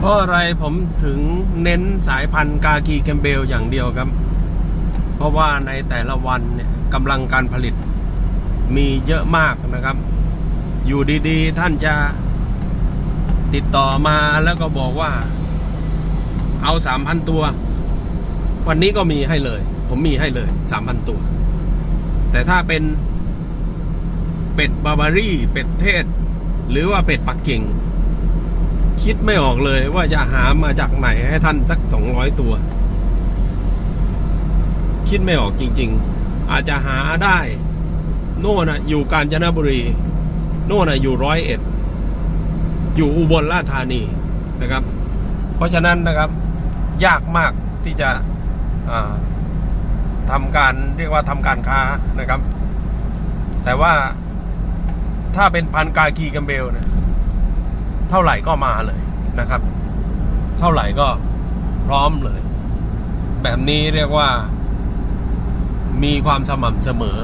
เพราะอะไรผมถึงเน้นสายพันธุ์กากีแคมเบลอย่างเดียวครับ เพราะว่าในแต่ละวันเนี่ยกำลังการผลิตมีเยอะมากนะครับ อยู่ดีๆ ท่านจะติดต่อมาแล้วก็บอกว่า เอาสามพันตัว วันนี้ก็มีให้เลย ผมมีให้เลยสามพันตัว แต่ถ้าเป็นเป็ดบาบารี่ เป็ดเทศ หรือว่าเป็ดปักกิ่ง คิดไม่ออกเลยว่าจะหามาจากไหนให้ท่านสักสองร้อยตัว คิดไม่ออกจริง ๆ อาจจะหาได้ โน่นนะอยู่กาญจนบุรี โน่นนะอยู่ร้อยเอ็ด อยู่อุบลราชธานีนะครับ เพราะฉะนั้นนะครับ ยากมากที่จะอ่าทำการเรียกว่าทำการค้านะครับ แต่ว่าถ้าเป็นพันกากีกัมเบลเนี่ย เท่าไหร่ก็มาเลยนะครับ เท่าไหร่ก็พร้อมเลย แบบนี้เรียกว่า มีความสม่ำเสมอ